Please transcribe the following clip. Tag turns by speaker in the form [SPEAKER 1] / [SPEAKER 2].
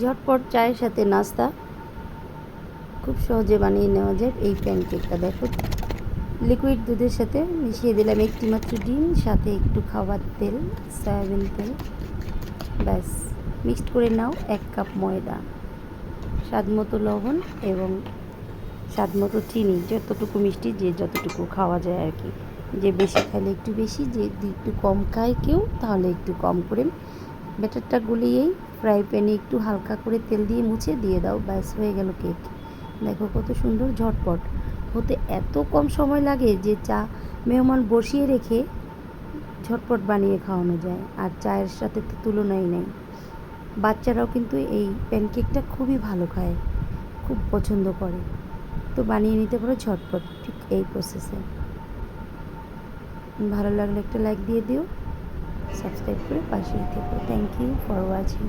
[SPEAKER 1] ঝটপট চায়ের সাথে নাস্তা। খুব সহজে বানিয়ে নেওয়া যায় এই প্যানকেকটা দেখো। লিকুইড দুধের সাথে মিশিয়ে দিলাম একটি মাত্র ডিম, সাথে একটু খাবার তেল, সয়াবিন তেল। ব্যাস মিক্সড করে নাও এক কাপ ময়দা স্বাদ মতো লবণ এবং স্বাদ মতো চিনি, যতটুকু মিষ্টি যে যতটুকু খাওয়া যায় আর কি। যে বেশি খাইলে একটু বেশি, যে একটু কম খায় কেউ, তাহলে একটু কম করে ব্যাটারটা গুলিয়েই ফ্রাই প্যানে একটু হালকা করে তেল দিয়ে মুছে দিয়ে দাও, ব্যাস হয়ে গেল কেক। দেখো কত সুন্দর, ঝটপট। হতে এত কম সময় লাগে যে চা মেহমান বসিয়ে রেখে ঝটপট বানিয়ে খাওয়ানো যায়, আর চায়ের সাথে তো তুলনাই নেই। বাচ্চারাও কিন্তু এই প্যানকেকটা খুবই ভালো খায়, খুব পছন্দ করে। তো বানিয়ে নিতে পারো ঝটপট, ঠিক এই প্রসেসে ভালো লাগলে একটা লাইক দিয়ে দিও। সাবস্ক্রাইব করে পাশেই থেকো। Thank you for watching